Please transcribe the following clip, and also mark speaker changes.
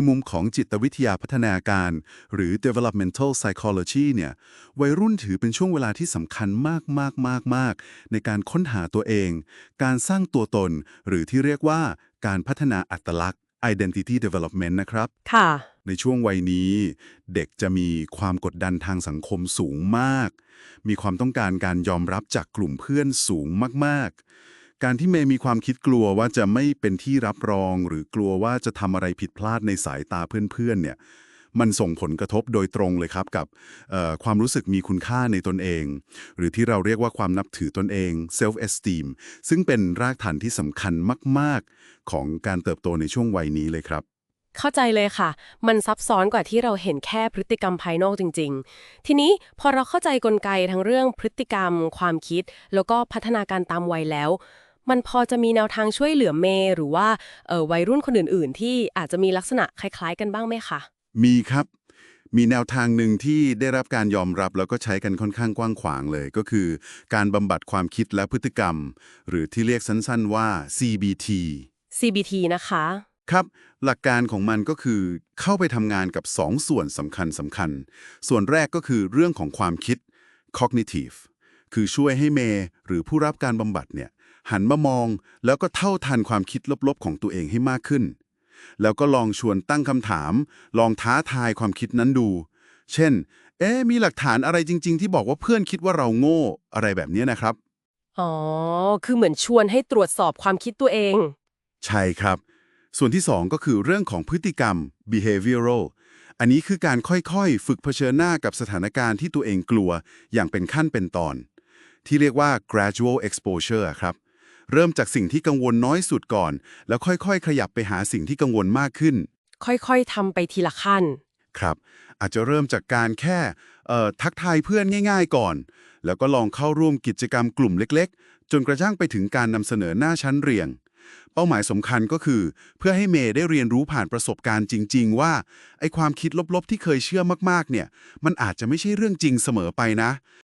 Speaker 1: ในมุมของจิตวิทยาพัฒนาการ หรือ developmental psychology เนี่ยวัยรุ่นถือเป็นช่วงเวลาที่สำคัญมากๆๆๆในการค้นหาตัวเอง การสร้างตัวตน หรือที่เรียกว่าการพัฒนาอัตลักษณ์ identity development นะครับ
Speaker 2: ค่ะ
Speaker 1: ในช่วงวัยนี้ เด็กจะมีความกดดันทางสังคมสูงมาก มีความต้องการการยอมรับจากกลุ่มเพื่อนสูงมากๆ การที่เมย์มีความคิดกลัวว่าจะไม่เป็นที่รับรอง หรือกลัวว่าจะทำอะไรผิดพลาดในสายตาเพื่อนๆเนี่ยมันส่งผลกระทบโดยตรงเลยครับกับความรู้สึกมีคุณค่าในตนเอง หรือที่เราเรียกว่าความนับถือตนเอง self esteem ซึ่งเป็นรากฐานที่สำคัญมาก ๆ ของการเติบโตในช่วงวัยนี้เลยครับ
Speaker 2: เข้าใจเลยค่ะ มันซับซ้อนกว่าที่เราเห็นแค่พฤติกรรมภายนอกจริง ๆ ทีนี้พอเราเข้าใจกลไกทั้งเรื่องพฤติกรรม ความคิด แล้วก็พัฒนาการตามวัยแล้ว มันพอจะมีแนวทางช่วยเหลือเมย์หรือว่าเอ่อวัยรุ่นคนอื่น ๆ ที่อาจจะมีลักษณะคล้าย ๆ กันบ้างไหมคะ
Speaker 1: มีครับ มีแนวทางหนึ่งที่ได้รับการยอมรับแล้วก็ใช้กันค่อนข้างกว้างขวางเลย ก็คือ การบำบัดความคิดและพฤติกรรม หรือที่เรียกสั้น ๆ ว่า CBT
Speaker 2: CBT นะคะ
Speaker 1: ครับ หลักการของมันก็คือเข้าไปทำงานกับ 2 ส่วนสำคัญสำคัญ ส่วนแรกก็คือเรื่องของความคิด cognitive คือช่วยให้เมย์หรือผู้รับการบำบัดเนี่ย หันมามองแล้วก็เท่าทันความคิดลบๆของตัวเองให้มากขึ้น แล้วก็ลองชวนตั้งคำถาม ลองท้าทายความคิดนั้นดู เช่น เอ๊ะมีหลักฐานอะไรจริง ๆ ที่บอกว่าเพื่อนคิดว่าเราโง่อะไรแบบนี้นะครับ
Speaker 2: อ๋อ คือเหมือนชวนให้ตรวจสอบความคิดตัวเอง
Speaker 1: ใช่ครับ ส่วนที่ 2 ก็คือเรื่องของพฤติกรรม behavioral อันนี้คือการค่อยๆ ฝึกเผชิญหน้ากับสถานการณ์ที่ตัวเองกลัวอย่างเป็นขั้นเป็นตอน ที่เรียกว่า gradual exposure ครับ เริ่มจากสิ่งที่กังวลน้อยสุดก่อน แล้วค่อยๆ ขยับไปหาสิ่งที่กังวลมากขึ้น
Speaker 2: ค่อยๆทำไปทีละขั้น
Speaker 1: ครับ อาจจะเริ่มจากการแค่เอ่อทักทายเพื่อนง่าย ๆ ก่อน แล้วก็ลองเข้าร่วมกิจกรรมกลุ่มเล็ก ๆ จนกระทั่งไปถึงการนำเสนอหน้าชั้นเรียง เป้าหมายสำคัญก็คือ เพื่อให้เมย์ได้เรียนรู้ผ่านประสบการณ์จริง ๆ ว่าไอ้ความคิดลบๆ ที่เคยเชื่อมากๆ เนี่ย มันอาจจะไม่ใช่เรื่องจริงเสมอไปนะ